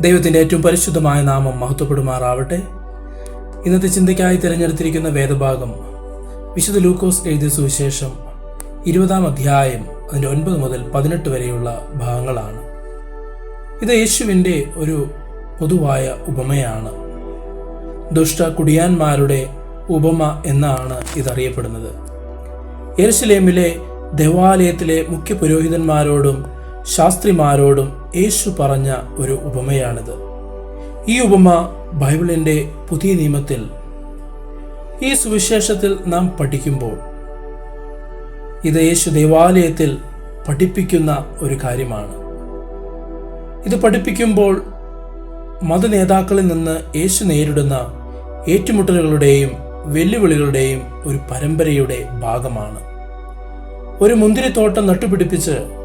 ദൈവത്തിന്റെ ഏറ്റവും പരിശുദ്ധമായ നാമം മഹത്വപ്പെടുമാറാവട്ടെ. ഇന്നത്തെ ചിന്തയ്ക്കായി തിരഞ്ഞെടുത്തിരിക്കുന്ന വേദഭാഗം വിശുദ്ധ ലൂക്കോസ് എഴുതിയ സുവിശേഷം ഇരുപതാം അധ്യായം അതിന്റെ ഒൻപത് മുതൽ പതിനെട്ട് വരെയുള്ള ഭാഗങ്ങളാണ്. ഇത് യേശുവിന്റെ ഒരു പൊതുവായ ഉപമയാണ്. ദുഷ്ട കുടിയാന്മാരുടെ ഉപമ എന്നാണ് ഇതറിയപ്പെടുന്നത്. യെരുശലേമിലെ ദേവാലയത്തിലെ മുഖ്യ പുരോഹിതന്മാരോടും ശാസ്ത്രിമാരോടും യേശു പറഞ്ഞ ഒരു ഉപമയാണിത്. ഈ ഉപമ ബൈബിളിന്റെ പുതിയ നിയമത്തിൽ ഈ സുവിശേഷത്തിൽ നാം പഠിക്കുമ്പോൾ ഇത് യേശു ദേവാലയത്തിൽ പഠിപ്പിക്കുന്ന ഒരു കാര്യമാണ്. ഇത് പഠിപ്പിക്കുമ്പോൾ മതനേതാക്കളിൽ നിന്ന് യേശു നേരിടുന്ന ഏറ്റുമുട്ടലുകളുടെയും വെല്ലുവിളികളുടെയും ഒരു പരമ്പരയുടെ ഭാഗമാണ്. ഒരു മുന്തിരിത്തോട്ടം നട്ടുപിടിപ്പിച്ച്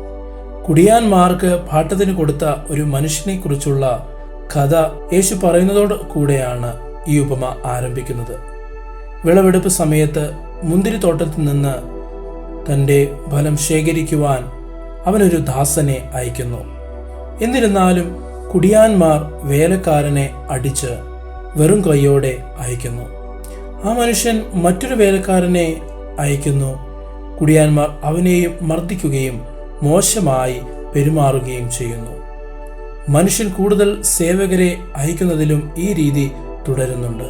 കുടിയാന്മാർക്ക് പാട്ടത്തിന് കൊടുത്ത ഒരു മനുഷ്യനെക്കുറിച്ചുള്ള കഥ യേശു പറയുന്നതോട് കൂടെയാണ് ഈ ഉപമ ആരംഭിക്കുന്നത്. വിളവെടുപ്പ് സമയത്ത് മുന്തിരിത്തോട്ടത്തിൽ നിന്ന് തന്റെ ഫലം ശേഖരിക്കുവാൻ അവനൊരു ദാസനെ അയക്കുന്നു. എന്നിരുന്നാലും കുടിയാന്മാർ വേലക്കാരനെ അടിച്ച് വെറും കൈയോടെ അയക്കുന്നു. ആ മനുഷ്യൻ മറ്റൊരു വേലക്കാരനെ അയക്കുന്നു. കുടിയാന്മാർ അവനെയും മർദ്ദിക്കുകയും മോശമായി പെരുമാറുകയും ചെയ്യുന്നു. മനുഷ്യൻ കൂടുതൽ സേവകരെ അയക്കുന്നതിലും ഈ രീതി തുടരുന്നുണ്ട്.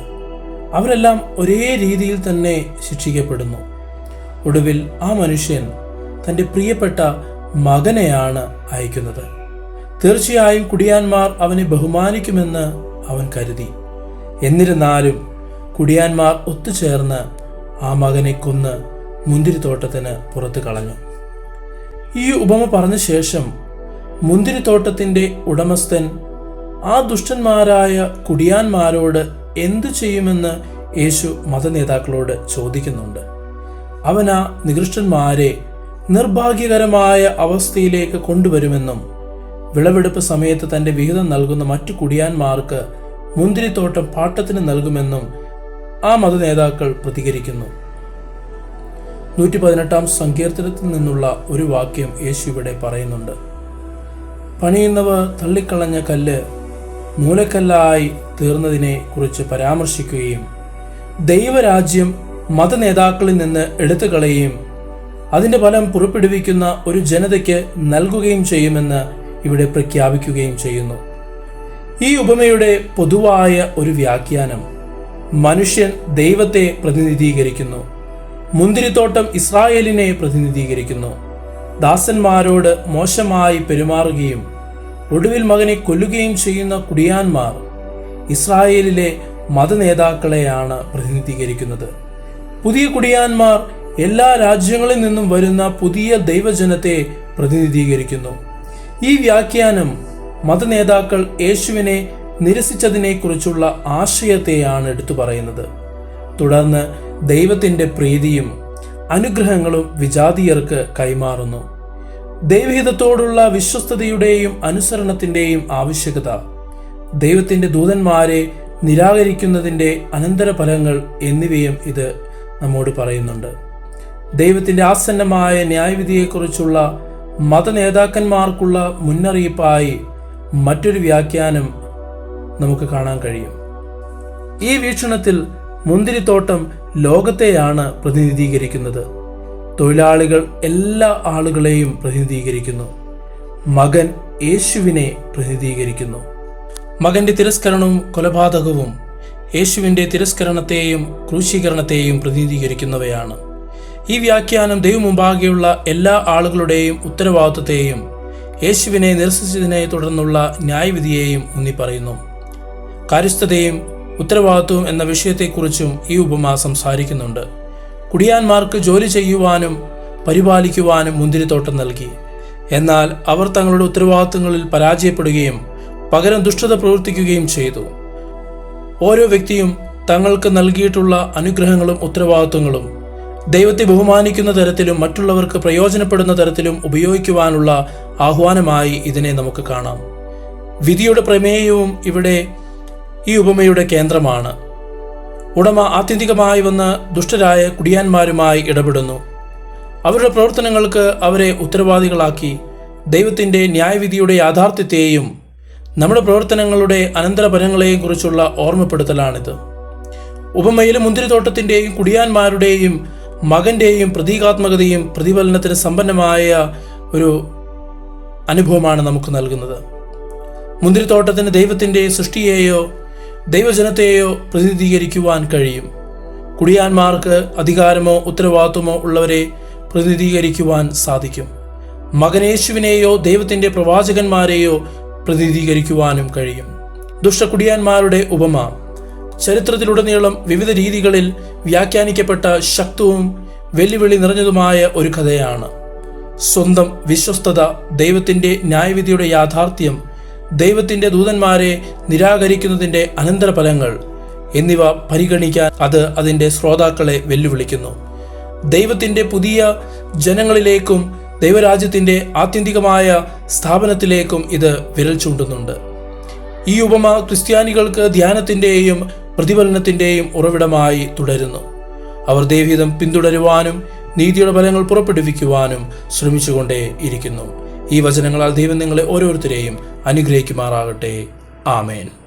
അവരെല്ലാം ഒരേ രീതിയിൽ തന്നെ ശിക്ഷിക്കപ്പെടുന്നു. ഒടുവിൽ ആ മനുഷ്യൻ തന്റെ പ്രിയപ്പെട്ട മകനെയാണ് അയക്കുന്നത്. തീർച്ചയായും കുടിയാന്മാർ അവനെ ബഹുമാനിക്കുമെന്ന് അവൻ കരുതി. എന്നിരുന്നാലും കുടിയാന്മാർ ഒത്തുചേർന്ന് ആ മകനെ കൊന്ന് മുന്തിരിത്തോട്ടത്തിന് പുറത്തു കളഞ്ഞു. ഈ ഉപമ പറഞ്ഞ ശേഷം മുന്തിരിത്തോട്ടത്തിന്റെ ഉടമസ്ഥൻ ആ ദുഷ്ടന്മാരായ കുടിയാന്മാരോട് എന്തു ചെയ്യുമെന്ന് യേശു മതനേതാക്കളോട് ചോദിക്കുന്നുണ്ട്. അവനാ നികൃഷ്ടന്മാരെ നിർഭാഗ്യകരമായ അവസ്ഥയിലേക്ക് കൊണ്ടുവരുമെന്നും വിളവെടുപ്പ് സമയത്ത് തന്റെ വിഹിതം നൽകുന്ന മറ്റു കുടിയാന്മാർക്ക് മുന്തിരിത്തോട്ടം പാട്ടത്തിന് നൽകുമെന്നും ആ മതനേതാക്കൾ പ്രതികരിക്കുന്നു. നൂറ്റി പതിനെട്ടാം സങ്കീർത്തനത്തിൽ നിന്നുള്ള ഒരു വാക്യം യേശു ഇവിടെ പറയുന്നുണ്ട്. പണിയുന്നവർ തള്ളിക്കളഞ്ഞ കല്ല് മൂലക്കല്ലായി തീർന്നതിനെ കുറിച്ച് പരാമർശിക്കുകയും ദൈവരാജ്യം മതനേതാക്കളിൽ നിന്ന് എടുത്തു കളയുകയും അതിന്റെ ഫലം പുറപ്പെടുവിക്കുന്ന ഒരു ജനതയ്ക്ക് നൽകുകയും ചെയ്യുമെന്ന് ഇവിടെ പ്രഖ്യാപിക്കുകയും ചെയ്യുന്നു. ഈ ഉപമയുടെ പൊതുവായ ഒരു വ്യാഖ്യാനം മനുഷ്യൻ ദൈവത്തെ പ്രതിനിധീകരിക്കുന്നു. മുന്തിരിത്തോട്ടം ഇസ്രായേലിനെ പ്രതിനിധീകരിക്കുന്നു. ദാസന്മാരോട് മോശമായി പെരുമാറുകയും ഒടുവിൽ മകനെ കൊല്ലുകയും ചെയ്യുന്ന കുടിയാന്മാർ ഇസ്രായേലിലെ മതനേതാക്കളെയാണ് പ്രതിനിധീകരിക്കുന്നത്. പുതിയ കുടിയാന്മാർ എല്ലാ രാജ്യങ്ങളിൽ നിന്നും വരുന്ന പുതിയ ദൈവജനത്തെ പ്രതിനിധീകരിക്കുന്നു. ഈ വ്യാഖ്യാനം മതനേതാക്കൾ യേശുവിനെ നിരസിച്ചതിനെക്കുറിച്ചുള്ള ആശയത്തെയാണ് എടുത്തു പറയുന്നത്. തുടർന്ന് ദൈവത്തിന്റെ പ്രീതിയും അനുഗ്രഹങ്ങളും വിജാതീയർക്ക് കൈമാറുന്നു. ദൈവഹിതത്തോടുള്ള വിശ്വസ്തതയുടെയും അനുസരണത്തിന്റെയും ആവശ്യകത. ദൈവത്തിന്റെ ദൂതന്മാരെ നിരാകരിക്കുന്നതിന്റെ അനന്തരഫലങ്ങൾ എന്നിവയും ഇത് നമ്മോട് പറയുന്നുണ്ട്. ദൈവത്തിന്റെ ആസന്നമായ ന്യായവിധിയെക്കുറിച്ചുള്ള മതനേതാക്കന്മാർക്കുള്ള മുന്നറിയിപ്പായി മറ്റൊരു വ്യാഖ്യാനം നമുക്ക് കാണാൻ കഴിയും. ഈ വീക്ഷണത്തിൽ മുന്തിരിത്തോട്ടം ലോകത്തെയാണ് പ്രതിനിധീകരിക്കുന്നത്. തൊഴിലാളികൾ എല്ലാ ആളുകളെയും പ്രതിനിധീകരിക്കുന്നു. മകൻ യേശുവിനെ പ്രതിനിധീകരിക്കുന്നു. മകന്റെ തിരസ്കരണവും കൊലപാതകവും യേശുവിന്റെ തിരസ്കരണത്തെയും ക്രൂശീകരണത്തെയും പ്രതിനിധീകരിക്കുന്നവയാണ്. ഈ വ്യാഖ്യാനം ദൈവമുമ്പാകെയുള്ള എല്ലാ ആളുകളുടെയും ഉത്തരവാദിത്വത്തെയും യേശുവിനെ നിരസിച്ചതിനെ തുടർന്നുള്ള ന്യായവിധിയെയും ഊന്നിപ്പറയുന്നു. കാര്യസ്ഥതയും ഉത്തരവാദിത്വവും എന്ന വിഷയത്തെക്കുറിച്ചും ഈ ഉപമ സംസാരിക്കുന്നുണ്ട്. കുടിയാന്മാർക്ക് ജോലി ചെയ്യുവാനും പരിപാലിക്കുവാനും മുന്തിരിത്തോട്ടം നൽകി. എന്നാൽ അവർ തങ്ങളുടെ ഉത്തരവാദിത്തങ്ങളിൽ പരാജയപ്പെടുകയും പകരം ദുഷ്ടത പ്രവർത്തിക്കുകയും ചെയ്തു. ഓരോ വ്യക്തിയും തങ്ങൾക്ക് നൽകിയിട്ടുള്ള അനുഗ്രഹങ്ങളും ഉത്തരവാദിത്വങ്ങളും ദൈവത്തെ ബഹുമാനിക്കുന്ന തരത്തിലും മറ്റുള്ളവർക്ക് പ്രയോജനപ്പെടുന്ന തരത്തിലും ഉപയോഗിക്കുവാനുള്ള ആഹ്വാനമായി ഇതിനെ നമുക്ക് കാണാം. വിധിയുടെ പ്രമേയവും ഇവിടെ ഈ ഉപമയുടെ കേന്ദ്രമാണ്. ഉടമ ആത്യന്തികമായി വന്ന് ദുഷ്ടരായ കുടിയാന്മാരുമായി ഇടപെടുന്നു. അവരുടെ പ്രവർത്തനങ്ങൾക്ക് അവരെ ഉത്തരവാദികളാക്കി ദൈവത്തിന്റെ ന്യായവിധിയുടെ യാഥാർത്ഥ്യത്തെയും നമ്മുടെ പ്രവർത്തനങ്ങളുടെ അനന്തരഫലങ്ങളെയും കുറിച്ചുള്ള ഓർമ്മപ്പെടുത്തലാണിത്. ഉപമയിലെ മുന്തിരിത്തോട്ടത്തിന്റെയും കുടിയാന്മാരുടെയും മകന്റെയും പ്രതീകാത്മകതയും പ്രതിഫലനത്തിന് സമ്പന്നമായ ഒരു അനുഭവമാണ് നമുക്ക് നൽകുന്നത്. മുന്തിരിത്തോട്ടത്തിന് ദൈവത്തിന്റെ സൃഷ്ടിയെയോ ദൈവജനത്തെയോ പ്രതിനിധീകരിക്കുവാൻ കഴിയും. കുടിയാന്മാർക്ക് അധികാരമോ ഉത്തരവാദിത്വമോ ഉള്ളവരെ പ്രതിനിധീകരിക്കുവാൻ സാധിക്കും. മകനേശുവിനെയോ ദൈവത്തിന്റെ പ്രവാചകന്മാരെയോ പ്രതിനിധീകരിക്കുവാനും കഴിയും. ദുഷ്ടകുടിയാന്മാരുടെ ഉപമ. ചരിത്രത്തിലുടനീളം വിവിധ രീതികളിൽ വ്യാഖ്യാനിക്കപ്പെട്ട ശക്തവും വെല്ലുവിളി നിറഞ്ഞതുമായ ഒരു കഥയാണ്. സ്വന്തം വിശ്വസ്തത ദൈവത്തിന്റെ ന്യായവിധിയുടെ യാഥാർത്ഥ്യം ദൈവത്തിന്റെ ദൂതന്മാരെ നിരാകരിക്കുന്നതിന്റെ അനന്തരഫലങ്ങൾ എന്നിവ പരിഗണിക്കാൻ അത് അതിന്റെ ശ്രോതാക്കളെ വെല്ലുവിളിക്കുന്നു. ദൈവത്തിന്റെ പുതിയ ജനങ്ങളിലേക്കും ദൈവരാജ്യത്തിന്റെ ആത്യന്തികമായ സ്ഥാപനത്തിലേക്കും ഇത് വിരൽ ചൂണ്ടുന്നുണ്ട്. ഈ ഉപമ ക്രിസ്ത്യാനികൾക്ക് ധ്യാനത്തിന്റെയും പ്രതിഫലനത്തിന്റെയും ഉറവിടമായി തുടരുന്നു. അവർ ദൈവഹിതം പിന്തുടരുവാനും നീതിയുടെ ഫലങ്ങൾ പുറപ്പെടുവിക്കുവാനും ശ്രമിച്ചുകൊണ്ടേ ഇരിക്കുന്നു ഈ വചനങ്ങളാൽ ദൈവം നിങ്ങളെ ഓരോരുത്തരെയും അനുഗ്രഹിക്കുമാറാകട്ടെ. ആമേൻ.